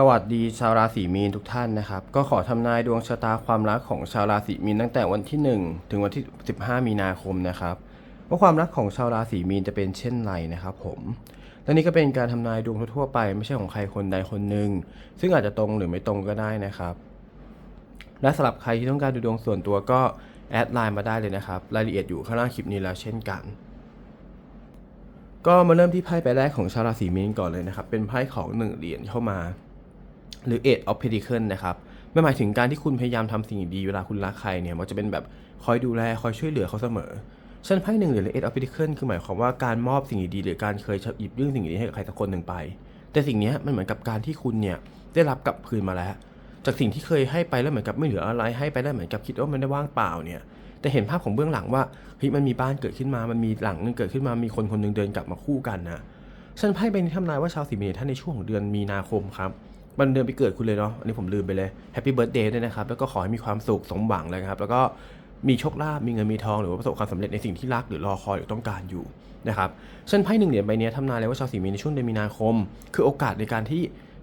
สวัสดีชาวราศีมีนทุกท่านนะครับ ก็ขอทำนายดวงชะตาความรักของชาวราศีมีนตั้งแต่วันที่ 1 ถึงวันที่ 15 มีนาคมนะครับว่าความรักของชาวราศีมีนจะเป็นเช่นไรนะครับ ผมและนี่ก็เป็นการทำนายดวงทั่วไป ไม่ใช่ของใครคนใดคนหนึ่งซึ่งอาจจะตรงหรือไม่ตรงก็ได้นะครับ และสำหรับใครที่ต้องการดูดวงส่วนตัวก็แอดไลน์มาได้เลยนะครับรายละเอียดอยู่ข้างล่างคลิปนี้แล้วเช่นกัน ก็มาเริ่มที่ไพ่ใบแรกของชาวราศีมีนก่อนเลยนะครับ เป็นไพ่ของหนึ่งเหรียญเข้ามา หรือ Eight of pentacle นะครับไม่หมายถึงการที่คุณพยายามทำสิ่งดีเวลาคุณรักใครเนี่ยมันจะเป็นแบบคอยดูแลคอยช่วยเหลือเขาเสมอเช่นไพ่หนึ่งหรือ Eight of pentacle คือหมายความว่าการมอบสิ่งดีหรือการเคยหยิบยื่นสิ่งดีให้กับใครสักคนหนึ่งไป แต่สิ่งนี้มันเหมือนกับการที่คุณเนี่ยได้รับกลับคืนมาแล้ว จากสิ่งที่เคยให้ไปแล้วเหมือนกับไม่เหลืออะไรให้ไปแล้วเหมือนกับคิดว่ามันได้ว่างเปล่าเนี่ยแต่เห็นภาพของเบื้องหลังว่าเฮ้ยมันมีบ้านเกิดขึ้นมา มันมีหลังนึงเกิดขึ้นมา มีคนคนนึงเดินกลับมาคู่กันนะฉันไพ่ใบนี้ทำนายว่าชาวสีมีนท่านในช่วงเดือนมีนาคมครับ มันเดือนไปเกิดคุณเลยเนาะอันนี้ผมลืมไปเลยแฮปปี้เบิร์ดเดย์ด้วยนะครับ แล้วก็ขอให้มีความสุขสมหวังเลยครับ แล้วก็มีโชคลาภมีเงินมีทองหรือว่าประสบความสำเร็จในสิ่งที่รักหรือรอคอยหรือต้องการอยู่นะครับฉันไพ่หนึ่งเหรียญใบนี้ทำนายเลยว่าชาวสีมีในช่วงเดือนมีนาคม คือโอกาสในการที่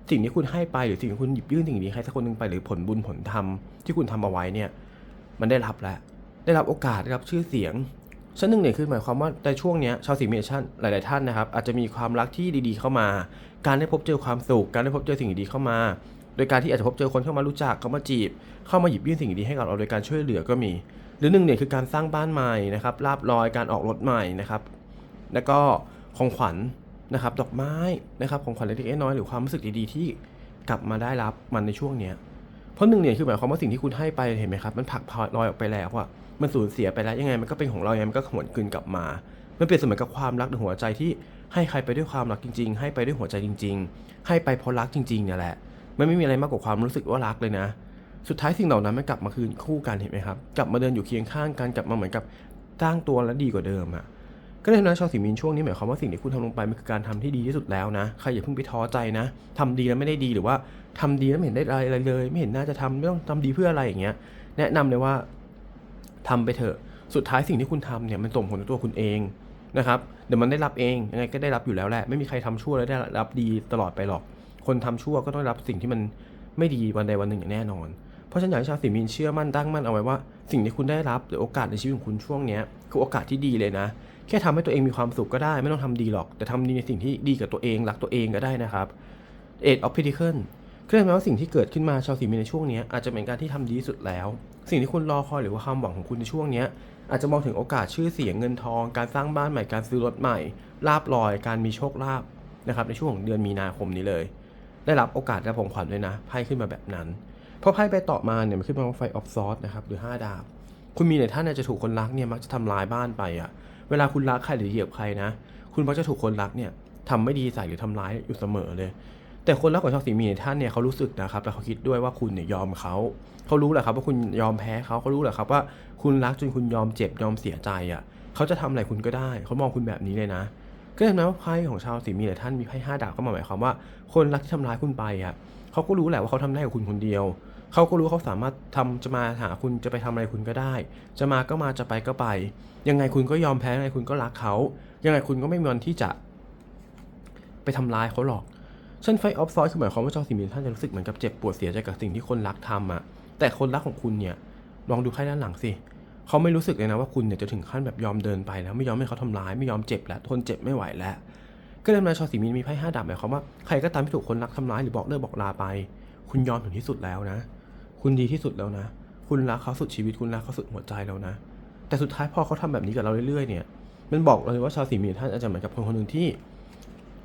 สิ่งที่คุณให้ไปหรือสิ่งที่คุณหยิบยื่นสิ่งนี้ให้สักคนหนึ่งไปหรือผลบุญผลธรรมที่คุณทำเอาไว้เนี่ยมันได้รับแล้วได้รับโอกาสได้รับชื่อเสียงชั้นหนึ่งเนี่ยคือหมายความว่าในช่วงเนี้ยชาวสีเมชันหลาย ๆ ท่านนะครับอาจจะมีความรักที่ดี ๆ เข้ามา การได้พบเจอความสุข การได้พบเจอสิ่งดีๆเข้ามา โดยการที่อาจจะพบเจอคนเข้ามารู้จักเข้ามาจีบ เข้ามาหยิบยื่นสิ่งดีๆให้กับเราโดยการช่วยเหลือก็มี หรือหนึ่งเนี่ยคือการสร้างบ้านใหม่นะครับลาบลอยการออกรถใหม่นะครับ แล้วก็ของขวัญนะครับดอกไม้นะครับของขวัญเล็กๆน้อยๆหรือความรู้สึกดีๆที่กลับมาได้รับมันในช่วงเนี้ยเพราะหนึ่งเนี่ยคือหมายความว่าสิ่งที่คุณให้ไปเห็นไหมครับมันผลักพลอยออกไปแล้วอะมันสูญเสียไปแล้วยังไงมันก็เป็นของเราไงมันก็หวนคืนกลับมา มันเปรียบเสมือนกับความรักในหัวใจที่ ให้ใครไปด้วยความรักจริง ๆ ให้ไปด้วยหัวใจจริง ๆ ให้ไปเพราะรักจริงๆเนี่ยแหละ มันไม่มีอะไรมากกว่าความรู้สึกว่ารักเลยนะ สุดท้ายสิ่งเหล่านั้นมันกลับมาคืนคู่กันเห็นไหมครับ กลับมาเดินอยู่เคียงข้างกันกลับมาเหมือนกับตั้งตัวและดีกว่าเดิมอะก็เลยนะชาวสีมีนช่วงนี้หมายความว่าสิ่งที่คุณทำลงไปมันคือการทำที่ดีที่สุดแล้วนะใครอย่าเพิ่งไปท้อใจนะทำดีแล้วไม่ได้ดีหรือว่าทำดีแล้วไม่เห็นได้อะไรเลย ไม่เห็นน่าจะทำไม่ต้องทำดีเพื่ออะไรอย่างเงี้ย แนะนำเลยว่าทำไปเถอะสุดท้ายสิ่งที่คุณทำเนี่ยมันส่งผลต่อตัวคุณเอง นะครับเดี๋ยวมันได้รับเองยังไงก็ได้รับอยู่แล้วแหละไม่มีใครทำชั่วแล้วได้รับดีตลอดไปหรอก คนทำชั่วก็ต้องรับสิ่งที่มันไม่ดีวันใดวันหนึ่งอย่างแน่นอน เพราะฉะนั้นอยากให้ชาวสีมีนเชื่อมั่นตั้งมั่นเอาไว้ว่า สิ่งที่คุณได้รับหรือโอกาสในชีวิตของคุณช่วงนี้คือโอกาสที่ดีเลยนะ แค่ทำให้ตัวเองมีความสุขก็ได้ ไม่ต้องทำดีหรอก แต่ทำดีในสิ่งที่ดีกับตัวเองรักตัวเองก็ได้นะครับเอ็ดออฟพิทิเคิลคือหมายว่าสิ่งที่เกิดขึ้นมาชาวสีมีนในช่วงนี้อาจจะเป็นการที่ทำดีสุดแล้ว สิ่งที่คุณรอคอยหรือว่าความหวังของคุณในช่วงนี้ อาจจะมองถึงโอกาสชื่อเสียงเงินทอง การสร้างบ้านใหม่การซื้อรถใหม่ลาบลอย การมีโชคลาภนะครับในช่วงของเดือนมีนาคมนี้เลย ได้รับโอกาสและของขวัญด้วยนะไพ่ขึ้นมาแบบนั้นเพราะไพ่ไปต่อมาเนี่ยมันขึ้นมาว่าไฟออฟซอสนะครับหรือห้าดาบ คุณมีในท่านจะถูกคนรักเนี่ยมักจะทำลายบ้านไปอะเวลาคุณรักใครหรือเหยียบใครนะ คุณมักจะถูกคนรักเนี่ยทำไม่ดีใส่หรือทำร้ายอยู่เสมอเลย แต่คนรักของชาวสีมีท่านเนี่ยเขารู้สึกนะครับแต่เขาคิดด้วยว่าคุณเนี่ยยอมเขาเขารู้แหละครับว่าคุณยอมแพ้เขาเขารู้แหละครับว่าคุณรักจนคุณยอมเจ็บยอมเสียใจอะเขาจะทำอะไรคุณก็ได้เขามองคุณแบบนี้เลยนะ ก็เห็นไหมว่าไพ่ของชาวสีมีในท่านมีไพ่ห้าดาบเข้ามาหมายความว่า คนรักที่ทำร้ายคุณไปอะเขาก็รู้แหละว่าเขาทำได้กับคุณคนเดียวเขาก็รู้เขาสามารถทำจะมาหาคุณจะไปทำอะไรคุณก็ได้ จะมาก็มาจะไปก็ไป ยังไงคุณก็ยอมแพ้ยังไงคุณก็รักเขายังไงคุณก็ไม่มีวันที่จะไปทำร้ายเขาหรอก เช่นไฟออฟซอยคือหมายความว่าจ้าสิ่งนี้ท่านจะรู้สึกเหมือนกับเจ็บปวดเสียใจกับสิ่งที่คนรักทำอะแต่คนรักของคุณเนี่ยลองดูไพ่ด้านหลังสิเขาไม่รู้สึกเลยนะว่าคุณเนี่ยจะถึงขั้นแบบยอมเดินไปแล้วไม่ยอมให้เขาทำร้ายไม่ยอมเจ็บแล้วทนเจ็บไม่ไหวแล้วก็เลยมาชาวสีมีนมีไพ่ห้าดาบหมายความว่าใครก็ตามที่ถูกคนรักทำร้ายหรือบอกเลิกบอกลาไป คุณยอมถึงที่สุดแล้วนะ คุณดีที่สุดแล้วนะ คุณรักเขาสุดชีวิตคุณรักเขาสุดหัวใจแล้วนะ แต่สุดท้ายพอเขาทำแบบนี้กับเราเรื่อยๆเนี่ย มันบอกเลยว่าชาวสีมีท่านอาจจะเหมือนกับคนคนหนึ่งที่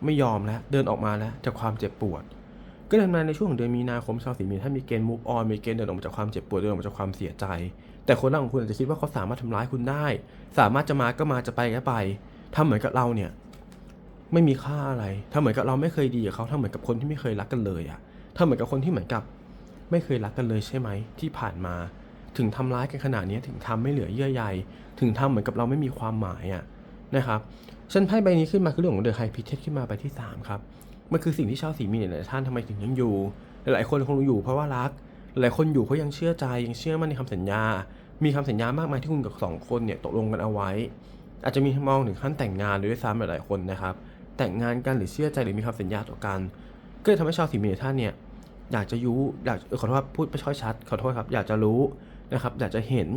ไม่ยอมแล้วเดินออกมาแล้วจากความเจ็บปวด ก็เลยมาในช่วงเดือนมีนาคมชาวสีมีท่านมีเกณฑ์ move on มีเกณฑ์เดินออกมาจากความเจ็บปวดเดินออกมาจากความเสียใจ แต่คนรักของคุณอาจจะคิดว่าเขาสามารถทำร้ายคุณได้ สามารถจะมาก็มาจะไปก็ไปทำเหมือนกับเราเนี่ยไม่มีค่าอะไรทำเหมือนกับเราไม่เคยดีกับเขาทำเหมือนกับคนที่ไม่เคยรักกันเลยอะทำเหมือนกับคนที่เหมือนกับ ไม่เคยรักกันเลยใช่ไหมที่ผ่านมา ถึงทำร้ายกันขนาดนี้ถึงทำไม่เหลือเยื่อใย ถึงทำเหมือนกับเราไม่มีความหมายอะนะครับ ฉันไพ่ใบนี้ขึ้นมาคือเรื่องของเดอะไฮพิเทสขึ้นมาใบที่สามครับ มันคือสิ่งที่ชาวสีมีเนี่ยหลายท่านทำไมถึงยังอยู่ หลายคนคงอยู่เพราะว่ารัก หลายคนอยู่เพราะยังเชื่อใจยังเชื่อมั่นในคำสัญญา มีคำสัญญามากมายที่คุณกับสองคนเนี่ยตกลงกันเอาไว้ อาจจะมีมองถึงขั้นแต่งงานด้วยซ้ำหลายๆคนนะครับ แต่งงานกันหรือเชื่อใจหรือมีคำสัญญาต่อกัน ก็เลยทำให้ชาวสีมีในท่านเนี่ยอยากจะรู้อยากขอโทษครับพูดไม่ค่อยชัด ขอโทษครับ อยากจะรู้นะครับ อยากจะเห็น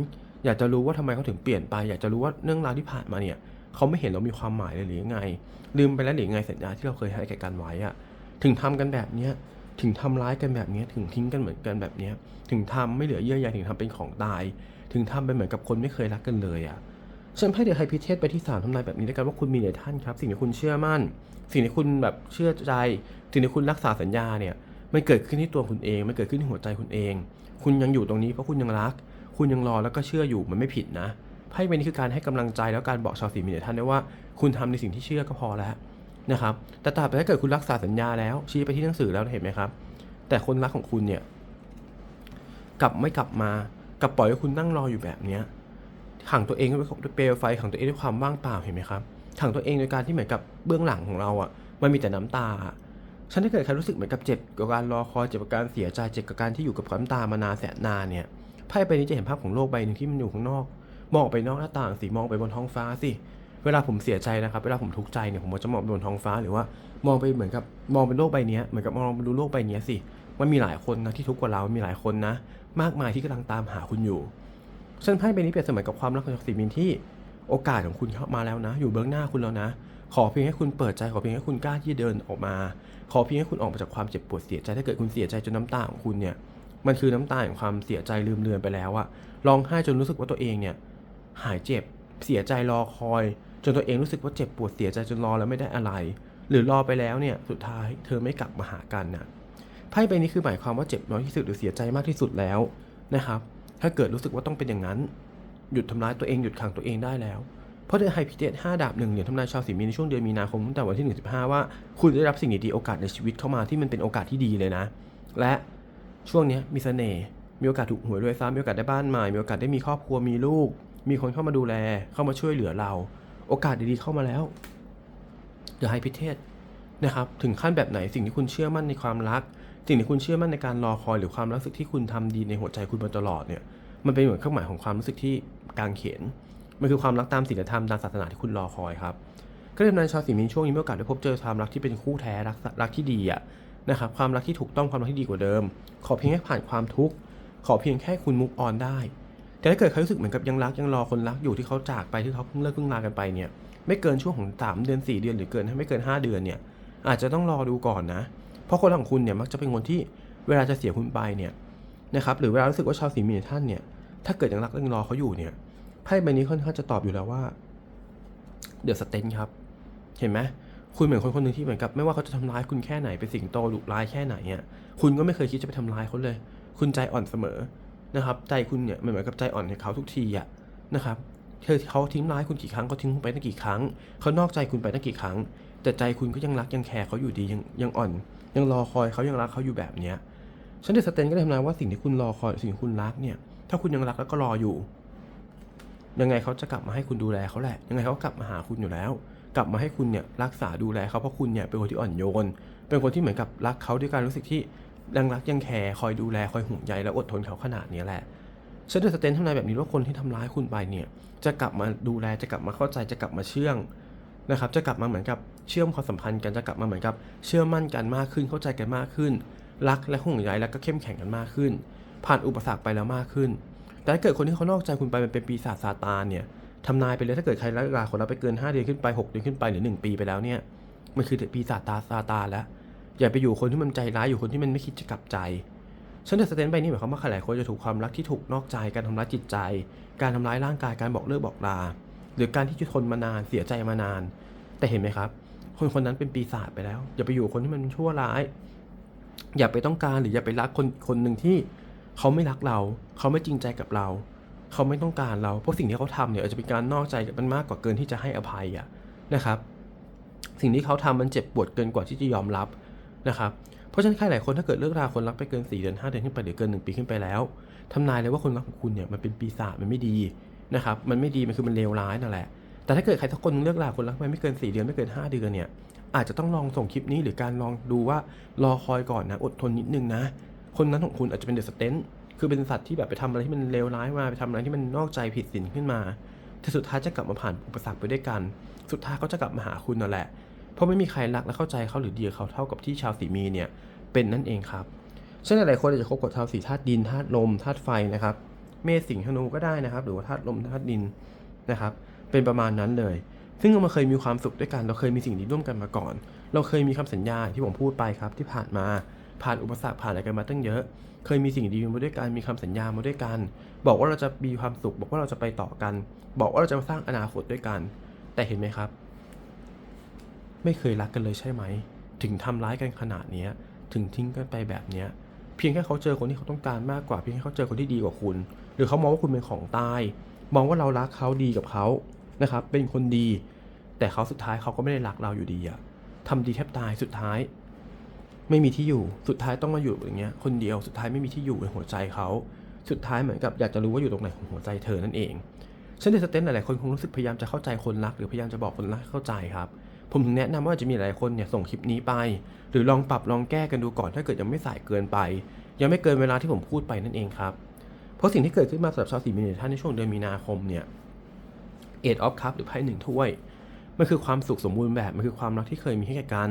อยากจะรู้ว่าทำไมเขาถึงเปลี่ยนไป อยากจะรู้ว่าเรื่องราวที่ผ่านมาเนี่ย เขาไม่เห็นเรามีความหมายเลยหรือยังไง ลืมไปแล้วหรือยังไงสัญญาที่เราเคยให้แก่กันไว้อะถึงทำกันแบบเนี้ยถึงทำร้ายกันแบบเนี้ยถึงทิ้งกันเหมือนกันแบบเนี้ยถึงทำไม่เหลือเยื่อใยถึงทำเป็นของตาย ถึงทำเป็นเหมือนกับคนไม่เคยรักกันเลยอะฉันไพ่เดอะไฮพิเทสไปที่สามทำนายแบบนี้ด้วยกันว่าคุณมีในท่านครับ สิ่งที่คุณเชื่อมั่น สิ่งที่คุณแบบเชื่อใจ สิ่งที่คุณรักษาสัญญาเนี่ยมันเกิดขึ้นที่ตัวคุณเองมันเกิดขึ้นที่หัวใจคุณเอง คุณยังอยู่ตรงนี้เพราะคุณยังรัก คุณยังรอแล้วก็เชื่ออยู่มันไม่ผิดนะ ไพ่ใบนี้คือการให้กำลังใจแล้วการบอกชาวสีมีในท่านได้ว่าคุณทำในสิ่งที่เชื่อก็พอแล้วนะครับแต่ตราบใดถ้าเกิดคุณรักษาสัญญาแล้วชี้ไปที่หนังสือแล้วเห็นไหมครับ แต่คนรักของคุณเนี่ยกลับไม่กลับมากลับปล่อยให้คุณนั่งรออยู่แบบเนี้ยขังตัวเองด้วยเปลวไฟขังตัวเองด้วยความว่างเปล่าเห็นไหมครับขังตัวเองโดยการที่เหมือนกับเบื้องหลังของเราอะมันมีแต่น้ำตาฉันถ้าเกิดใครรู้สึกเหมือนกับเจ็บกับการรอคอยเจ็บกับการเสียใจเจ็บกับการที่อยู่กับน้ำตามานานแสนนานเนี่ยไพ่ใบนี้จะเห็นภาพของโลกใบหนึ่งที่มันอยู่ข้างนอก มองไปนอกหน้าต่างสิมองไปบนท้องฟ้าสิเวลาผมเสียใจนะครับ เวลาผมทุกข์ใจเนี่ยผมจะมองบนท้องฟ้าหรือว่ามองไปเหมือนกับมองเป็นโลกใบเนี้ยเหมือนกับมองไปดูโลกใบเนี้ยสิมันมีหลายคนนะที่ทุกข์กว่าเรา มีหลายคนนะ มากมายที่กำลังตามหาคุณอยู่ฉันไพ่ใบนี้เปรียบเสมือนกับความรักของสีมินที่โอกาสของคุณเข้ามาแล้วนะ อยู่เบื้องหน้าคุณแล้วนะ ขอเพียงให้คุณเปิดใจขอเพียงให้คุณกล้าที่จะเดินออกมา ขอเพียงให้คุณออกมาจากความเจ็บปวดเสียใจถ้าเกิดคุณเสียใจจนน้ำตาของคุณเนี่ยมันคือน้ำตาของความเสียใจลืมเลือนไปแล้วอะร้องไห้จนรู้สึกว่าตัวเองเนี่ย หายเจ็บ เสียใจรอคอย จนตัวเองรู้สึกว่าเจ็บปวดเสียใจจนรอแล้วไม่ได้อะไร หรือรอไปแล้วเนี่ยสุดท้ายเธอไม่กลับมาหากันน่ะไพ่ใบนี้คือหมายความว่าเจ็บน้อยที่สุดหรือเสียใจมากที่สุดแล้วนะครับ ถ้าเกิดรู้สึกว่าต้องเป็นอย่างนั้น หยุดทำร้ายตัวเองหยุดขังตัวเองได้แล้วเพราะเดือนไฮพิเตห้าดาบหนึ่งเหรียญทำนายชาวสีมีในช่วงเดือนมีนาคมตั้งแต่วันที่หนึ่งสิบห้าว่า คุณจะได้รับสิ่งดีๆโอกาสในชีวิตเข้ามาที่มันเป็นโอกาสที่ดีเลยนะ และช่วงนี้มีเสน่ห์มีโอกาสถูกหวยรวยซ้ำมีโอกาสได้บ้านใหม่มีโอกาสได้มีครอบครัวมีลูก มีคนเข้ามาดูแลเข้ามาช่วยเหลือเรา โอกาสดีๆเข้ามาแล้วเดือนไฮพิเทศนะครับถึงขั้นแบบไหนสิ่งที่คุณเชื่อมั่นในความรัก สิ่งที่คุณเชื่อมั่นในการรอคอยหรือความรู้สึกที่คุณทำดีในหัวใจคุณมาตลอดเนี่ยมันเป็นเหมือนเครื่องหมายของความรู้สึกที่กางเขนมันคือความรักตามศีลธรรมตามศาสนาที่คุณรอคอยครับก็เลยนายชาวสีมีนช่วงนี้มีโอกาสได้พบเจอความรักที่เป็นคู่แท้รักรักที่ดีอะนะครับความรักที่ถูกต้องความรักที่ดีกว่าเดิม ขอเพียงแค่ผ่านความทุกข์ขอเพียงแค่คุณมุกออนได้ แต่ถ้าเกิดใครรู้สึกเหมือนกับยังรักยังรอคนรักอยู่ที่เขาจากไปที่เขาเพิ่งเลิกเพิ่งลากันไปเนี่ยไม่เกินช่วงของสามเดือนสี่เดือนหรือเกินไม่เกินห้าเดือนเนี่ยอาจจะต้องรอดูก่อนนะ เพราะคนของคุณเนี่ยมักจะเป็นคนที่เวลาจะเสียคุณไปเนี่ยนะครับหรือเวลารู้สึกว่าชาวสีมีท่านเนี่ยถ้าเกิดยังรักยังรอเขาอยู่เนี่ยไพ่ใบนี้ค่อนข้างจะตอบอยู่แล้วว่าเดี๋ยวสเตนครับ เห็นไหมคุณเหมือนคนคนหนึ่งที่เหมือนกับไม่ว่าเขาจะทำร้ายคุณแค่ไหนเป็นสิ่งโตดุร้ายแค่ไหนเนี่ยคุณก็ไม่เคยคิดจะไปทำร้ายเขาเลย คุณใจอ่อนเสมอ นะครับใจคุณเนี่ยมันเหมือนกับใจอ่อนให้เขาทุกทีอะนะครับเธอเขาทิ้งร้ายคุณกี่ครั้งเขาทิ้งคุณไปตั้งกี่ครั้งเขานอกใจคุณไปตั้งกี่ครั้ง แต่ใจคุณก็ยังรักยังแคร์เขาอยู่ดียังยังอ่อน ยังรอคอยเขายังรักเขาอยู่แบบเนี้ยฉันเดสเตนก็เลยทำนายว่าสิ่งที่คุณรอคอยสิ่งที่คุณรักเนี่ยถ้าคุณยังรักแล้วก็รออยู่ ยังไงเขาจะกลับมาให้คุณดูแลเขาแหละ ยังไงเขาก็กลับมาหาคุณอยู่แล้ว กลับมาให้คุณเนี่ยรักษาดูแลเขาเพราะคุณเนี่ยเป็นคนที่อ่อนโยน เป็นคนที่เหมือนกับรักเขาด้วยการรู้สึกที่ ยังรักยังแคร์คอยดูแลคอยห่วงใยและอดทนเขาขนาดนี้แหละฉันดูสเตนทำนายแบบนี้ว่าคนที่ทำร้ายคุณไปเนี่ย จะกลับมาดูแลจะกลับมาเข้าใจจะกลับมาเชื่องนะครับ จะกลับมาเหมือนกับเชื่อมความสัมพันธ์กันจะกลับมาเหมือนกับเชื่อมั่นกันมากขึ้นเข้าใจกันมากขึ้น รักและห่วงใยแล้วก็เข้มแข็งกันมากขึ้น ผ่านอุปสรรคไปแล้วมากขึ้น แต่ถ้าเกิดคนที่เขานอกใจคุณไปมันเป็นปีศาจซาตานเนี่ยทำนายไปเลยถ้าเกิดใครรักลาคนเราไปเกิน 5 เดือนขึ้นไป 6 เดือนขึ้นไปหรือ 1 ปีไปแล้วเนี่ยมันคือปีศาจตาซาตานแล้ว อย่าไปอยู่คนที่มันใจร้ายอยู่คนที่มันไม่คิดจะกลับใจฉันเดสเตนไปนี่หมายความว่าใครหลายคนจะถูกความรักที่ถูกนอกใจการทำร้ายจิตใจ การทำร้ายร่างกายการบอกเลิกบอกลา หรือการที่จะทนมานานเสียใจมานาน แต่เห็นไหมครับ คนคนนั้นเป็นปีศาจไปแล้ว อย่าไปอยู่คนที่มันชั่วร้าย อย่าไปต้องการหรืออย่าไปรักคนคนหนึ่งที่เขาไม่รักเรา เขาไม่จริงใจกับเรา เขาไม่ต้องการเราเพราะสิ่งที่เขาทำเนี่ยอาจจะเป็นการนอกใจมันมากกว่าเกินที่จะให้อภัยอะนะครับ สิ่งที่เขาทำมันเจ็บปวดเกินกว่าที่จะยอมรับ นะครับเพราะฉะนั้นใครหลายคนถ้าเกิดเลิกราคนรักไปเกิน 4 เดือน 5 เดือนขึ้นไปหรือเกิน 1 ปีขึ้นไปแล้วทำนายเลยว่าคนรักของคุณเนี่ยมันเป็นปีศาจมันไม่ดีนะครับมันไม่ดีมันคือมันเลวร้ายนั่นแหละ แต่ถ้าเกิดใครสักคนเลิกราคนรักไปไม่เกิน 4 เดือนไม่เกิน 5 เดือนเนี่ยอาจจะต้องลองส่งคลิปนี้หรือการลองดูว่ารอคอยก่อนนะอดทนนิดนึงนะ คนนั้นของคุณอาจจะเป็นเดอะสเตนคือเป็นสัตว์ที่แบบไปทำอะไรที่มันเลวร้ายมาไปทำอะไรที่มันนอกใจผิดศีลขึ้นมาแต่สุดท้ายจะกลับมาผ่านอุปสรรคไปด้วยกัน สุดท้ายเขาจะกลับมาหาคุณนั่นแหละ เพราะไม่มีใครรักและเข้าใจเขาหรือดีกับเขาเท่ากับที่ชาวสีมีเนี่ยเป็นนั่นเองครับเช่นหลายๆคนอาจจะคบกับชาวสีธาตุดินธาตุลมธาตุไฟนะครับ เมษสิงห์ธนูก็ได้นะครับ หรือว่าธาตุลมธาตุดินนะครับ เป็นประมาณนั้นเลย ซึ่งเราเคยมีความสุขด้วยกัน เราเคยมีสิ่งดีร่วมกันมาก่อน เราเคยมีคำสัญญาที่ผมพูดไปครับ ที่ผ่านมาผ่านอุปสรรคผ่านอะไรกันมาตั้งเยอะ เคยมีสิ่งดีมาด้วยกันมีคำสัญญามาด้วยกัน บอกว่าเราจะมีความสุข บอกว่าเราจะไปต่อกัน บอกว่าเราจะสร้างอนาคตด้วยกัน แต่เห็นไหมครับ ไม่เคยรักกันเลยใช่ไหม ถึงทำร้ายกันขนาดเนี้ยถึงทิ้งกันไปแบบเนี้ยเพียงแค่เขาเจอคนที่เขาต้องการมากกว่า เพียงแค่เขาเจอคนที่ดีกว่าคุณ หรือเขามองว่าคุณเป็นของตาย มองว่าเรารักเขาดีกับเขานะครับ เป็นคนดี แต่เขาสุดท้ายเขาก็ไม่ได้รักเราอยู่ดีอะทำดีแทบตายสุดท้าย ไม่มีที่อยู่สุดท้ายต้องมาอยู่อย่างเงี้ยคนเดียวสุดท้ายไม่มีที่อยู่ในหัวใจเขาสุดท้ายเหมือนกับอยากจะรู้ว่าอยู่ตรงไหนของหัวใจเธอนั่นเองเช่นในสเตนหลายๆคนคงรู้สึกพยายามจะเข้าใจคนรัก หรือพยายามจะบอกคนรักให้เข้าใจครับ ผมถึงแนะนำว่าจะมีหลายคนเนี่ยส่งคลิปนี้ไป หรือลองปรับลองแก้กันดูก่อนถ้าเกิดยังไม่สายเกินไป ยังไม่เกินเวลาที่ผมพูดไปนั่นเองครับ เพราะสิ่งที่เกิดขึ้นมาสำหรับชาวสีมีนท่านในช่วงเดือนมีนาคมเนี่ยเอ็ดออฟคัพหรือไพ่หนึ่งถ้วยมันคือความสุขสมบูรณ์แบบมันคือความรักที่เคยมีให้แก่กัน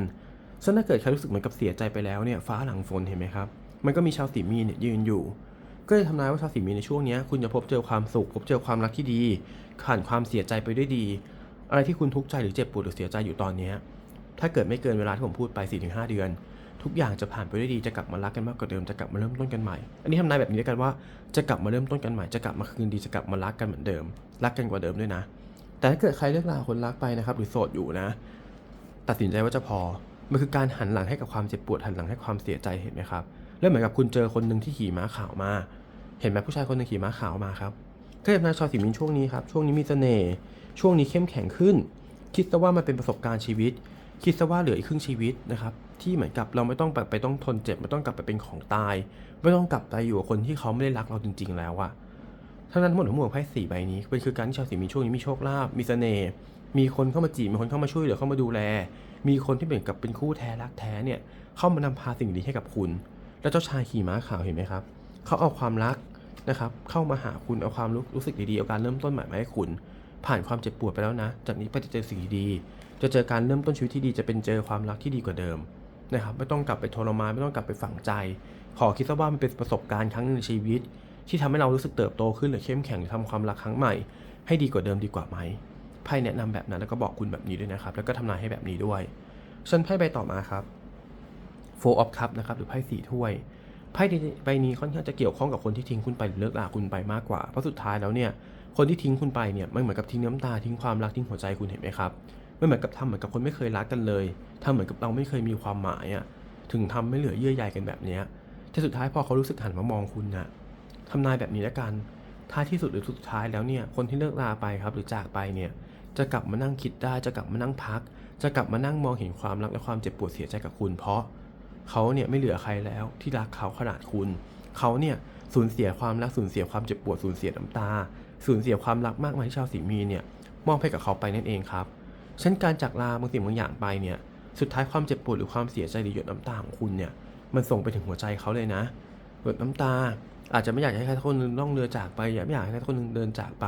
ซึ่งถ้าเกิดใครรู้สึกเหมือนกับเสียใจไปแล้วเนี่ยฟ้าหลังฝนเห็นไหมครับมันก็มีชาวสีมีนเนี่ยยืนอยู่ ก็เลยทำนายว่าชาวสีมีนในช่วงนี้คุณจะพบเจอความสุข พบเจอความรักที่ดีผ่านความเสียใจไปด้วยดี อะไรที่คุณทุกข์ใจหรือเจ็บปวดหรือเสียใจอยู่ตอนนี้ ถ้าเกิดไม่เกินเวลาที่ผมพูดไป 4-5 เดือน ทุกอย่างจะผ่านไปได้ดี จะกลับมารักกันมากกว่าเดิม จะกลับมาเริ่มต้นกันใหม่ อันนี้ทำนายแบบนี้แล้วกันว่า จะกลับมาเริ่มต้นกันใหม่ จะกลับมาคืนดี จะกลับมารักกันเหมือนเดิม รักกันกว่าเดิมด้วยนะ แต่ถ้าเกิดใครเลิกลาคนรักไปนะครับ หรือโสดอยู่นะ ตัดสินใจว่าจะพอ มันคือการหันหลังให้กับความเจ็บปวด หันหลังให้ความเสียใจเห็นไหมครับ แล้วเหมือนกับคุณเจอคนหนึ่งที่ขี่ม้าขาวมา เห็นไหมผู้ชายคนหนึ่งขี่ม้าขาวมาครับก็จะนายชาวสีมินช่วงนี้ครับ ช่วงนี้มีเสน่ห์ ช่วงนี้เข้มแข็งขึ้น คิดซะว่ามันเป็นประสบการณ์ชีวิต คิดซะว่าเหลืออีกครึ่งชีวิตนะครับที่เหมือนกับเราไม่ต้องแบบไปต้องทนเจ็บไม่ต้องกลับไปเป็นของตาย ไม่ต้องกลับไปอยู่กับคนที่เขาไม่ได้รักเราจริง ๆ แล้วอะทั้งนั้นทั้งหมดทั้งมวลไพ่สี่ใบนี้เป็นคือการที่ชาวสีมีช่วงนี้มีโชคลาภมีเสน่ห์มีคนเข้ามาจีบมีคนเข้ามาช่วยเหลือเข้ามาดูแล มีคนที่เหมือนกับเป็นคู่แท้รักแท้เนี่ยเข้ามานำพาสิ่งดีให้กับคุณ แล้วเจ้าชายขี่ม้าขาวเห็นไหมครับเขาเอาความรักนะครับเข้ามาหาคุณเอาความรู้รู้สึกดีๆเอาการเริ่มต้นใหม่มาให้คุณ ผ่านความเจ็บปวดไปแล้วนะ จากนี้ไปจะเจอสิ่งดีๆจะเจอการเริ่มต้นชีวิตที่ดีจะเป็นเจอความรักที่ดีกว่าเดิมนะครับไม่ต้องกลับไปทรมานไม่ต้องกลับไปฝังใจ ขอคิดซะว่ามันเป็นประสบการณ์ครั้งหนึ่งในชีวิต ที่ทำให้เรารู้สึกเติบโตขึ้นหรือเข้มแข็งหรือทำความรักครั้งใหม่ ให้ดีกว่าเดิมดีกว่าไหมไพ่แนะนำแบบนั้นแล้วก็บอกคุณแบบนี้ด้วยนะครับ แล้วก็ทำนายให้แบบนี้ด้วยฉันไพ่ใบต่อมาครับ Four of Cup นะครับหรือไพ่สี่ถ้วยไพ่ใบนี้ค่อนข้างจะเกี่ยวข้องกับคนที่ทิ้งคุณไปหรือเลิกลาคุณไปมากกว่าเพราะสุดท้ายแล้วเนี่ย คนที่ทิ้งคุณไปเนี่ยมันเหมือนกับทิ้งน้ำตาทิ้งความรักทิ้งหัวใจคุณเห็นไหมครับไม่เหมือนกับทำเหมือนกับคนไม่เคยรักกันเลยทำเหมือนกับเราไม่เคยมีความหมายอะถึงทำไม่เหลือเยื่อใยกันแบบเนี้แต่สุดท้ายพอเขารู้สึกหันมามองคุณนะทำนายแบบนี้แล้วกันท้ายที่สุดหรือสุดท้ายแล้วเนี่ยคนที่เลิกลาไปครับหรือจากไปเนี่ยจะกลับมานั่งคิดได้จะกลับมานั่งพัก จะกลับมานั่งมองเห็นความรักและความเจ็บปวดเสียใจกับคุณ เพราะเขาเนี่ยไม่เหลือใครแล้วที่รักเขาขนาดคุณ เขาเนี่ยสูญเสียความรักสูญเสียความเจ็บปวดสูญเสียน้ำตา สูญเสียความรักมากมายที่ชาวสีมีเนี่ยมอบให้กับเขาไปนั่นเองครับเช่นการจากลาบางสิ่งบางอย่างไปเนี่ยสุดท้ายความเจ็บปวดหรือความเสียใจหรือหยดน้ำตาของคุณเนี่ยมันส่งไปถึงหัวใจเขาเลยนะหยดน้ำตา อาจจะไม่อยากให้ใครสักคนนึงล่องเรือจากไปอยากไม่อยากให้ใครสักคนนึงเดินจากไป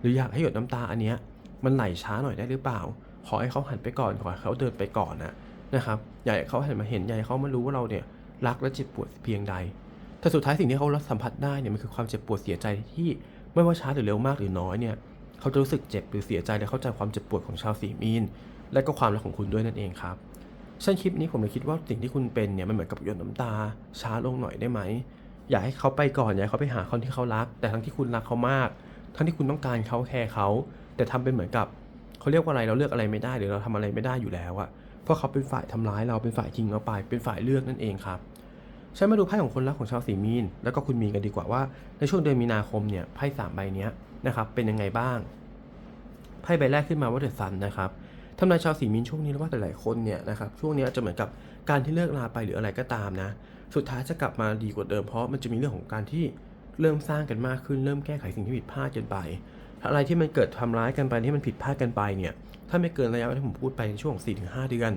หรืออยากให้หยดน้ำตาอันเนี้ยมันไหลช้าหน่อยได้หรือเปล่า ขอให้เขาหันไปก่อนขอให้เขาเดินไปก่อนนะนะครับอยากให้เขาหันมาเห็นอยากให้เขามารู้ว่าเราเนี่ยรักและเจ็บปวดเพียงใดแต่สุดท้ายสิ่งที่เขารับสัมผัสได้เนี่ยมันคือความเจ็บปวดเสียใจที่ ไม่ว่าช้าหรือเร็วมากหรือน้อยเนี่ยเขาจะรู้สึกเจ็บหรือเสียใจและเข้าใจความเจ็บปวดของชาวสีมีน และก็ความรักของคุณด้วยนั่นเองครับเช่นคลิปนี้ผมเลยคิดว่าสิ่งที่คุณเป็นเนี่ยมันเหมือนกับหยดน้ำตา ช้าลงหน่อยได้ไหมอยากให้เขาไปก่อนอยากให้เขาไปหาคนที่เขารัก แต่ทั้งที่คุณรักเขามาก ทั้งที่คุณต้องการเขาแคร์เขา แต่ทำเป็นเหมือนกับเขาเรียกว่าอะไรเราเลือกอะไรไม่ได้หรือเราทำอะไรไม่ได้อยู่แล้วอะเพราะเขาเป็นฝ่ายทำร้ายเราเป็นฝ่ายทิ้งเราไป เป็นฝ่ายเลือกนั่นเองครับ ใช้มาดูไพ่ของคนรักของชาวสีมีน แล้วก็คุณมีกันดีกว่าว่าในช่วงเดือนมีนาคมเนี่ยไพ่สามใบนี้นะครับเป็นยังไงบ้างไพ่ใบแรกขึ้นมาว่าเดอะซันนะครับทำนายชาวสีมีนช่วงนี้แล้วว่าหลายๆคนเนี่ยนะครับช่วงนี้จะเหมือนกับการที่เลิกลาไปหรืออะไรก็ตามนะ สุดท้ายจะกลับมาดีกว่าเดิมเพราะมันจะมีเรื่องของการที่เริ่มสร้างกันมากขึ้นเริ่มแก้ไขสิ่งที่ผิดพลาดกันไปอะไรที่มันเกิดทำร้ายกันไปที่มันผิดพลาดกันไปเนี่ยถ้าไม่เกินระยะเวลาที่ผมพูดไปในช่วงของ4-5 เดือน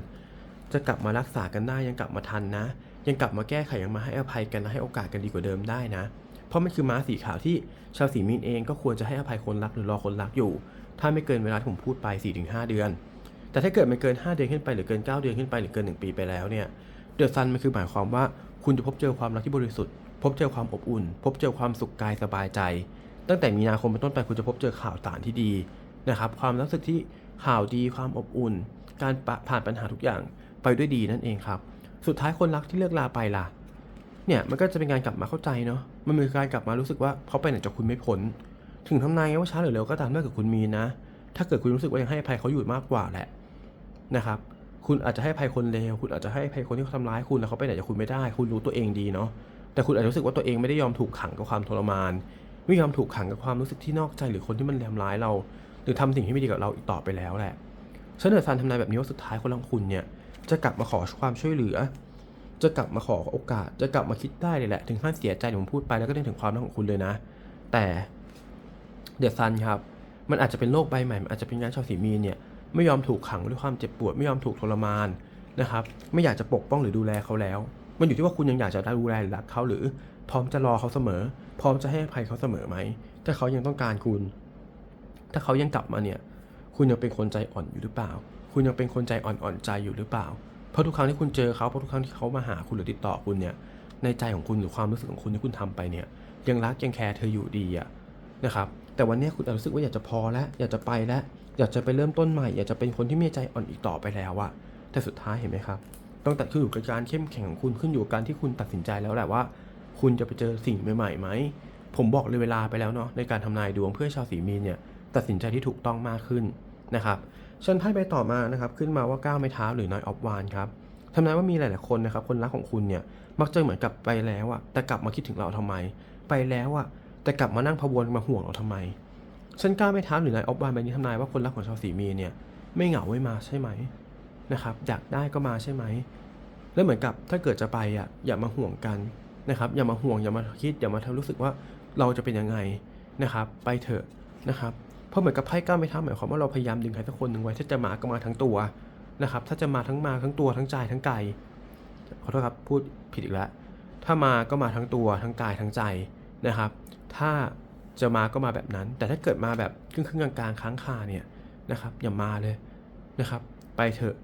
จะกลับมารักษากันได้ยังกลับมาทันนะ ยังกลับมาแก้ไขยังมาให้อภัยกันและให้โอกาสกันดีกว่าเดิมได้นะ เพราะมันคือม้าสีขาวที่ชาวสีมีนเองก็ควรจะให้อภัยคนรักหรือรอคนรักอยู่ ถ้าไม่เกินเวลาที่ผมพูดไป 4-5 เดือน แต่ถ้าเกิดมันเกิน 5 เดือนขึ้นไปหรือเกิน 9 เดือนขึ้นไปหรือเกิน 1 ปีไปแล้วเนี่ยเดือะซันมันคือหมายความว่าคุณจะพบเจอความรักที่บริสุทธิ์ พบเจอความอบอุ่น พบเจอความสุขกายสบายใจ ตั้งแต่มีนาคมเป็นต้นไปคุณจะพบเจอข่าวสารที่ดีนะครับความรู้สึกที่ข่าวดีความอบอุ่น การผ่านปัญหาทุกอย่างไปด้วยดีนั่นเองครับ สุดท้ายคนรักที่เลิกลาไปล่ะ เนี่ยมันก็จะเป็นการกลับมาเข้าใจเนาะ มันเป็นการกลับมารู้สึกว่าเขาไปไหนจากคุณไม่พ้น ถึงทำนายว่าช้าหรือเร็วก็ตามถ้าเกิดคุณมีนะ ถ้าเกิดคุณรู้สึกว่ายังให้ภัยเขาอยู่มากกว่าแหละนะครับ คุณอาจจะให้ภัยคนเลว คุณอาจจะให้ภัยคนที่เขาทำร้ายคุณแล้วเขาไปไหนจากคุณไม่ได้ คุณรู้ตัวเองดีเนาะ แต่คุณอาจจะรู้สึกว่าตัวเองไม่ได้ยอมถูกขังกับความทรมาน ไม่ยอมถูกขังกับความรู้สึกที่นอกใจหรือคนที่มันเลวร้ายเรา หรือทำสิ่งที่ไม่ดีกับเราอีกต่อไปแล้วแหละฉันอซันทำนายแบบนี้ว่าสุดท้ายคนรักคุณเนี่ย จะกลับมาขอความช่วยเหลือ จะกลับมาขอโอกาส จะกลับมาคิดได้เลยแหละ ถึงขั้นเสียใจที่ผมพูดไปแล้วก็นึกถึงความรักของคุณเลยนะ แต่เดอะซันครับ มันอาจจะเป็นโลกใบใหม่ มันอาจจะเป็นงานชาวสีมีเนี่ย ไม่ยอมถูกขังด้วยความเจ็บปวด ไม่ยอมถูกทรมานนะครับ ไม่อยากจะปกป้องหรือดูแลเขาแล้ว มันอยู่ที่ว่าคุณยังอยากจะดูแลหรือรักเขาหรือ พร้อมจะรอเขาเสมอ พร้อมจะให้อภัยเขาเสมอไหม ถ้าเขายังต้องการคุณ ถ้าเขายังกลับมาเนี่ย คุณยังเป็นคนใจอ่อนอยู่หรือเปล่า คุณยังเป็นคนใจอ่อนๆใจอยู่หรือเปล่า เพราะทุกครั้งที่คุณเจอเขาเพราะทุกครั้งที่เขามาหาคุณหรือติดต่อคุณเนี่ย ในใจของคุณหรือความรู้สึกของคุณที่คุณทำไปเนี่ย ยังรักยังแคร์เธออยู่ดีอะนะครับ แต่วันนี้คุณอาจรู้สึกว่าอยากจะพอแล้วอยากจะไปแล้วอยากจะไปเริ่มต้นใหม่ อยากจะเป็นคนที่มีใจอ่อนอีกต่อไปแล้วอะแต่สุดท้ายเห็นไหมครับ ต้องตัดขึ้นอยู่กับการเข้มแข็งของคุณขึ้นอยู่กับการที่คุณตัดสินใจแล้วแหละว่า คุณจะไปเจอสิ่งใหม่ๆไหมผมบอกเลยเวลาไปแล้วเนาะในการทำนายดวงเพื่อชาวสีมีนเนี่ยตัดสินใจที่ถูกต้องมากขึ้นนะครับ เชิญไพ่ใบต่อมานะครับขึ้นมาว่าก้าวไม้เท้าหรือน้อยออฟวานครับทำนายว่ามีหลายๆคนนะครับคนรักของคุณเนี่ยมักจะเหมือนกับไปแล้วอะแต่กลับมาคิดถึงเราทำไม ไปแล้วอะแต่กลับมานั่งพะวงมาห่วงเราทำไมฉันก้าวไม้เท้าหรือนายออฟวานใบนี้ทำนายว่าคนรักของชาวสีมีเนี่ยไม่เหงาไม่มาใช่ไหมนะครับอยากได้ก็มาใช่ไหมแล้วเหมือนกับถ้าเกิดจะไปอะอย่ามาห่วงกันนะครับอย่ามาห่วงอย่ามาคิดอย่ามาทำรู้สึกว่าเราจะเป็นยังไงนะครับ ไปเถอะนะครับ เพราะเหมือนกับไพ่ก้าวไม่เท้าหมายความว่าเราพยายามดึงใครสักคนหนึ่งไว้ถ้าจะมาก็มาทั้งตัวนะครับ ถ้าจะมาทั้งมาทั้งตัวทั้งใจทั้งกายขอโทษครับพูดผิดอีกแล้วถ้ามาก็มาทั้งตัวทั้งกายทั้งใจนะครับ ถ้าจะมาก็มาแบบนั้น แต่ถ้าเกิดมาแบบครึ่งครึ่งๆกลางๆค้างคาเนี่ยนะครับอย่ามาเลยนะครับ ไปเถอะ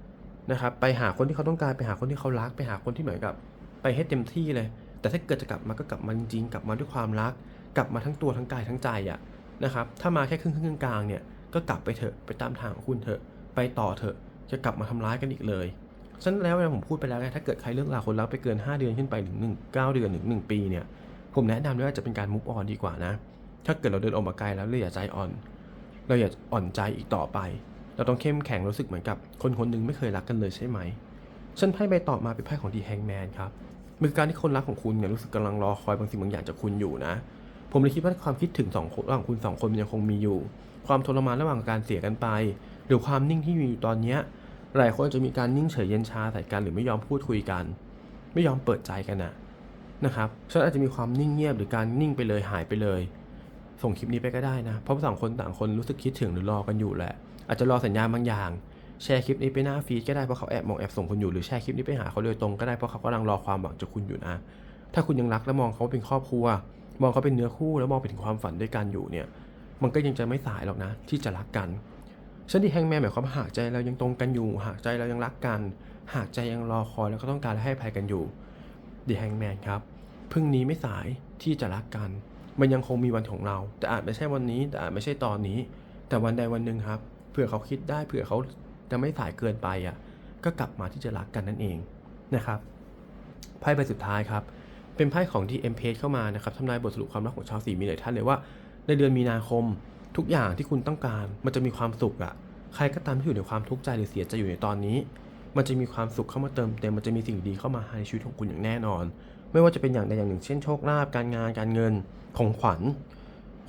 นะครับ ไปหาคนที่เขาต้องการไปหาคนที่เขารัก ไปหาคนที่เหมือนกับ ไปให้เต็มที่เลย แต่ถ้าเกิดจะกลับมาก็กลับมาจริงๆกลับมาด้วยความรัก กลับมาทั้งตัวทั้งกายทั้งใจอะ นะครับ ถ้ามาแค่ครึ่งครึ่งๆกลางๆเนี่ย ก็กลับไปเถอะ ไปตามทางของคุณเถอะ ไปต่อเถอะ จะกลับมาทำร้ายกันอีกเลยฉะนั้นแล้วเวลาผมพูดไปแล้วถ้าเกิดใครเลิกลาคนรักไปเกิน 5 เดือนขึ้นไปถึง1 9 เดือนถึง1ปีเนี่ย ผมแนะนำว่าจะเป็นการมุกออนดีกว่านะ ถ้าเกิดเราเดินออกมาไกลแล้วเราอย่าใจอ่อน เราอย่าอ่อนใจอีกต่อไป เราต้องเข้มแข็งรู้สึกเหมือนกับ คนคนหนึงไม่เคยรักกันเลยใช่ไหมฉันไพ่ใบต่อมาเป็นไพ่ของดีแฮงแมนครับมันคือการที่คนรักของคุณเนี่ยรู้สึกกำลังรอคอยบางสิ่งบางอย่างจากคุณอยู่นะ ผมเลยคิดว่าความคิดถึงสองคนระหว่างคุณสองคนมันยังคงมีอยู่ ความทรมานระหว่างการเสียกันไป หรือความนิ่งที่มีอยู่ตอนเนี้ยหลายคนอาจจะมีการนิ่งเฉยเย็นชาใส่กันหรือไม่ยอมพูดคุยกัน ไม่ยอมเปิดใจกันนะนะครับฉันอาจจะมีความนิ่งเงียบหรือการนิ่งไปเลยหายไปเลย ส่งคลิปนี้ไปก็ได้นะ เพราะสองคนต่างคนรู้สึกคิดถึงหรือรอกันอยู่แหละ อาจจะรอสัญญาณบางอย่าง แชร์คลิปนี้ไปหน้าฟีดก็ได้เพราะเขาแอบมองแอบส่งคุณอยู่หรือแชร์คลิปนี้ไปหาเขาโดยตรงก็ได้เพราะเขากำลังรอความหวังจากคุณอยู่นะ ถ้าคุณยังรักและมองเขาเป็นครอบครัว มองเขาเป็นเนื้อคู่แล้วมองไปถึงความฝันด้วยกันอยู่เนี่ย มันก็ยังจะไม่สายหรอกนะ ที่จะรักกันฉันที่แฮงแมนหมายความหากใจเรายังตรงกันอยู่ หากใจเรายังรักกัน หากใจยังรอคอยแล้วก็ต้องการให้ภัยกันอยู่ดีแฮงแมนครับพรุ่งนี้ไม่สายที่จะรักกัน มันยังคงมีวันของเรา แต่อาจไม่ใช่วันนี้ แต่อาจไม่ใช่ตอนนี้ แต่วันใดวันหนึ่งครับ เผื่อเขาคิดได้เผื่อเขาจะไม่สายเกินไปอะ ก็กลับมาที่จะรักกันนั่นเองนะครับไพ่ใบสุดท้ายครับ เป็นไพ่ของ DM Page เข้ามานะครับทำนายบทสรุปความรักของชาวสีมีหลายท่านเลยว่า ในเดือนมีนาคม ทุกอย่างที่คุณต้องการ มันจะมีความสุขอะใครก็ตามที่อยู่ในความทุกข์ใจหรือเสียใจอยู่ในตอนนี้ มันจะมีความสุขเข้ามาเติมเต็มมันจะมีสิ่งดีเข้ามาในชีวิตของคุณอย่างแน่นอน ไม่ว่าจะเป็นอย่างใดอย่างหนึ่ง เช่นโชคลาภการงานการเงินของขวัญ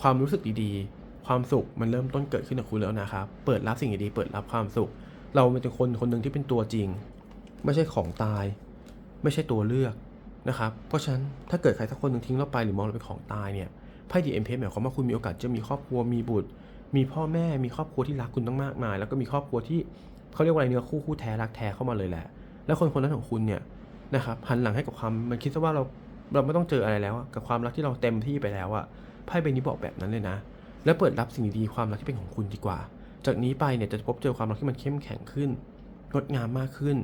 ความรู้สึกดีๆ ความสุขมันเริ่มต้นเกิดขึ้นกับคุณแล้วนะครับเปิดรับสิ่งดีๆเปิดรับความสุข เราเป็นคนคนหนึ่งที่เป็นตัวจริง ไม่ใช่ของตาย ไม่ใช่ตัวเลือก นะครับ เพราะฉะนั้นถ้าเกิดใครสักคนหนึ่งทิ้งเราไปหรือมองเราเป็นของตายเนี่ยไพ่ดีเอ็มเพหมายความว่าคุณมีโอกาสจะมีครอบครัวมีบุตร มีพ่อแม่มีครอบครัวที่รักคุณต้องมากมาย แล้วก็มีครอบครัวที่เขาเรียกว่าอะไรเนื้อคู่คู่แท้รักแท้เข้ามาเลยแหละ แล้วคนคนนั้นของคุณเนี่ยนะครับหันหลังให้กับความมันคิดซะว่าเราเราไม่ต้องเจออะไรแล้วกับความรักที่เราเต็มที่ไปแล้วอะไพ่ใบนี้บอกแบบนั้นเลยนะ แล้วเปิดรับสิ่งดีๆความรักที่เป็นของคุณดีกว่า จากนี้ไปเนี่ยจะพบเจอความรักที่มันเข้มแข็งขึ้นงดงามมากขึ้น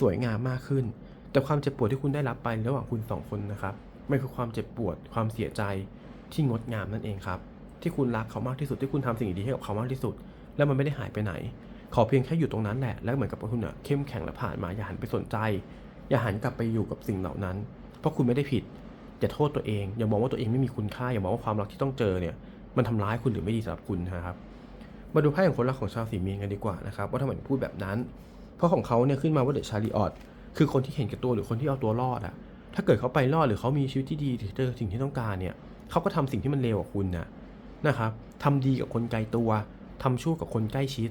สวยงามมากขึ้น แต่ความเจ็บปวดที่คุณได้รับไประหว่างคุณสองคนนะครับมันคือความเจ็บปวดความเสียใจที่งดงามนั่นเองครับ ที่คุณรักเขามากที่สุดที่คุณทำสิ่งดีๆให้กับเขามากที่สุด แล้วมันไม่ได้หายไปไหน ขอเพียงแค่อยู่ตรงนั้นแหละแล้วเหมือนกับคุณอะเข้มแข็งและผ่านมาอย่าหันไปสนใจ อย่าหันกลับไปอยู่กับสิ่งเหล่านั้น เพราะคุณไม่ได้ผิดอย่าโทษตัวเอง อย่ามองว่าตัวเองไม่มีคุณค่าอย่ามองว่าความรักที่ต้องเจอเนี่ยมันทำร้ายคุณหรือไม่ดีสำหรับคุณนะครับมาดูไพ่ของคนรักของชาวสีมีนกันดีกว่านะครับว่าทำไมถึงพูดแบบนั้น เพราะของเขาเนี่ยขึ้นมาว่าเดอะชาริออต คือคนที่เห็นแก่ตัวหรือคนที่เอาตัวรอดอะถ้าเกิดเขาไปรอดหรือเขามีชีวิตที่ดีเจอสิ่งที่ต้องการเนี่ยเขาก็ทำสิ่งที่มันเลวกว่าคุณนะนะครับทำดีกับคนไกลตัวทำชั่วกับคนใกล้ชิด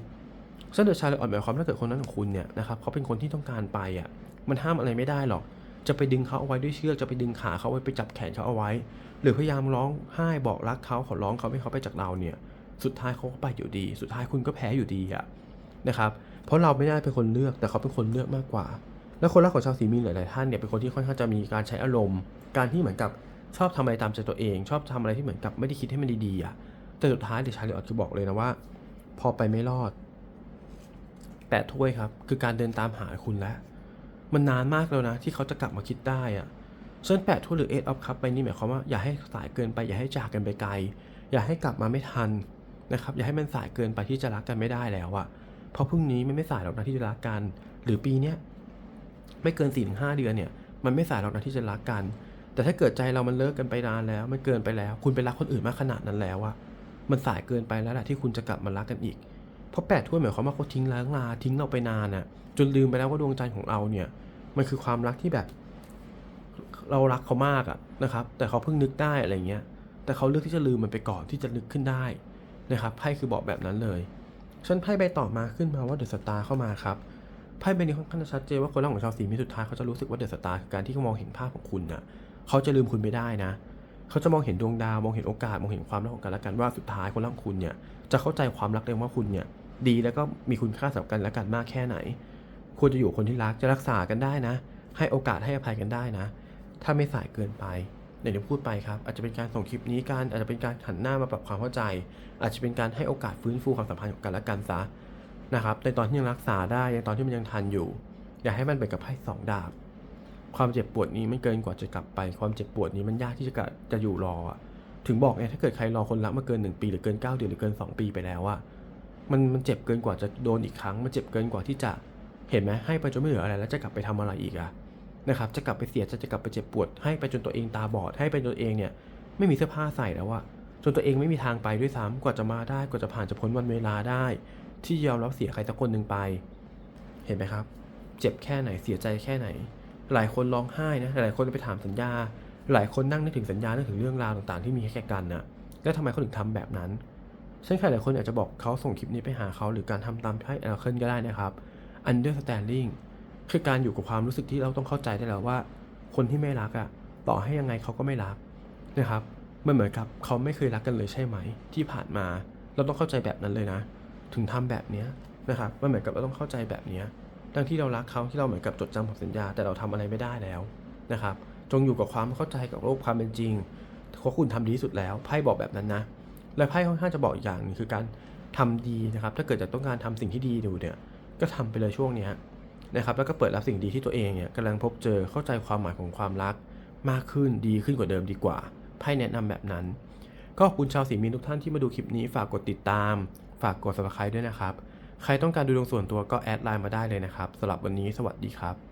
ซึ่งเดอะชาริออตหมายความถ้าเกิดคนนั้นของคุณเนี่ยนะครับเขาเป็นคนที่ต้องการไปอะมันห้ามอะไรไม่ได้หรอกจะไปดึงเขาเอาไว้ด้วยเชือกจะไปดึงขาเขาไว้ไปจับแขนเขาเอาไว้ หรือพยายามร้องไห้บอกรักเขาขอร้องเขาให้เขาไปจากเราเนี่ย สุดท้ายเขาก็ไปอยู่ดี สุดท้ายคุณก็แพ้อยู่ดีอะนะครับเพราะเราไม่ได้เป็นคนเลือกแต่เขาเป็นคนเลือกมากกว่า และคนรักของชาวสีมีนหลายๆท่านเนี่ยเป็นคนที่ค่อนข้างจะมีการใช้อารมณ์ การที่เหมือนกับชอบทำอะไรตามใจตัวเอง ชอบทำอะไรที่เหมือนกับไม่ได้คิดให้มันดีๆอะแต่สุดท้ายเดชาริออตคือบอกเลยนะว่า พอไปไม่รอดแปดถ้วยครับ คือการเดินตามหาคุณแล้ว มันนานมากแล้วนะ ที่เขาจะกลับมาคิดได้อะเส้นแปดทั่วหรือเอทออฟคัพไปนี่หมายความว่าอย่าให้สายเกินไป อย่าให้จากกันไปไกล อย่าให้กลับมาไม่ทันนะครับ อย่าให้มันสายเกินไปที่จะรักกันไม่ได้แล้วอะเพราะพรุ่งนี้มันไม่สายหรอกนะที่จะรักกัน หรือปีเนี้ย ไม่เกินสี่ถึงห้าเดือนเนี่ยมันไม่สายหรอกนะที่จะรักกัน แต่ถ้าเกิดใจเรามันเลิกกันไปนานแล้ว มันเกินไปแล้ว คุณไปรักคนอื่นมากขนาดนั้นแล้วอะมันสายเกินไปแล้วแหละที่คุณจะกลับมารักกันอีก เพราะแปดถ้วยหมายความว่าเขาทิ้งล้างลาทิ้งเราไปนานอะจนลืมไปแล้วว่าดวงใจของเราเนี่ย มันคือความรักที่แบบ เรารักเขามากอะนะครับ แต่เขาเพิ่งนึกได้อะไรเงี้ย แต่เขาเลือกที่จะลืมมันไปก่อนที่จะนึกขึ้นได้นะครับไพ่คือบอกแบบนั้นเลยฉันไพ่ใบต่อมาขึ้นมาว่าเดอะสตาร์เข้ามาครับ ไพ่ใบนี้ค่อนข้างจะชัดเจนว่าคนรักของชาวสีมีสุดท้ายเขาจะรู้สึกว่าเดอะสตาร์คือการที่เขามองเห็นภาพของคุณน่ะเขาจะลืมคุณไม่ได้นะ เขาจะมองเห็นดวงดาวมองเห็นโอกาสมองเห็นความรักของกันและกันว่าสุดท้ายคนรักของคุณเนี่ยจะเข้าใจความรักเองว่าคุณเนี่ยดีแล้วก็มีคุณค่าสำหรับกันและกันมากแค่ไหน ควรจะอยู่คนที่รักจะรักษากันได้นะ ให้โอกาสให้อภัยกันได้นะ ถ้าไม่สายเกินไปอย่างที่พูดไปครับอาจจะเป็นการส่งคลิปนี้กันอาจจะเป็นการหันหน้ามาปรับความเข้าใจ อาจจะเป็นการให้โอกาสฟื้นฟูความสัมพันธ์ของกันและกันซะ นะครับในตอนที่ยังรักษาได้ในตอนที่มันยังทันอยู่ อย่าให้มันเป็นกับไพ่สองดาบ ความเจ็บปวดนี้ไม่เกินกว่าจะกลับไป ความเจ็บปวดนี้มันยากที่จะจะอยู่รอถึงบอกไงถ้าเกิดใครรอคนรักมาเกินหนึ่งปีหรือเกินเก้าเดือนหรือเกินสองปีไปแล้วอะมันมันเจ็บเกินกว่าจะโดนอีกครั้ง มันเจ็บเกินกว่าที่จะเห็นไหมให้ไปจนไม่เหลืออะไร แล้วจะกลับไปทำอะไรอีกอะนะครับจะกลับไปเสียจะจะกลับไปเจ็บปวด ให้ไปจนตัวเองตาบอดให้ไปจนตัวเองเนี่ยไม่มีเสื้อผ้าใส่แล้วอะจนตัวเองไม่มีทางไปด้วยซ้ำกว่าจะมาได้กว่าจะผ่านจะพ้นวันเวลาได้ ที่ยอมรับเสียใครสักคนหนึ่งไป เห็นไหมครับ เจ็บแค่ไหนเสียใจแค่ไหน หลายคนร้องไห้นะหลายคนไปถามสัญญา หลายคนนั่งนึกถึงสัญญานึกถึงเรื่องราวต่างๆ ที่มีให้แก่กันนะแล้วทำไมเขาถึงทำแบบนั้นเช่นใครหลายคนอาจจะบอกเขาส่งคลิปนี้ไปหาเขาหรือการทำตามที่แอลเคิลก็ได้นะครับ understanding คือการอยู่กับความรู้สึกที่เราต้องเข้าใจได้แล้วว่า คนที่ไม่รักอะต่อให้ยังไงเขาก็ไม่รักนะครับมันเหมือนกับเขาไม่เคยรักกันเลยใช่ไหม ที่ผ่านมา เราต้องเข้าใจแบบนั้นเลยนะ ถึงทำแบบนี้นะครับมันเหมือนกับเราต้องเข้าใจแบบนี้ทั้งที่เรารักเขาที่เราเหมือนกับจดจำคำสัญญา แต่เราทำอะไรไม่ได้แล้วนะครับ จงอยู่กับความเข้าใจกับโลกความเป็นจริงเพราะคุณทำดีที่สุดแล้วไพ่บอกแบบนั้นนะ และไพ่ค่อนข้างจะบอกอีกอย่างนึงคือการทำดีนะครับ ถ้าเกิดจะต้องการทำสิ่งที่ดีดูเนี่ย ก็ทำไปเลยช่วงนี้นะครับ แล้วก็เปิดรับสิ่งดีที่ตัวเองเนี่ยกำลังพบเจอเข้าใจความหมายของความรัก มากขึ้นดีขึ้นกว่าเดิมดีกว่าไพ่แนะนำแบบนั้น ก็ขอบคุณชาวสีมีนทุกท่านที่มาดูคลิปนี้ฝากกดติดตาม ฝากกด subscribe ด้วยนะครับ ใครต้องการดูดวงส่วนตัวก็แอดไลน์มาได้เลยนะครับสำหรับวันนี้สวัสดีครับ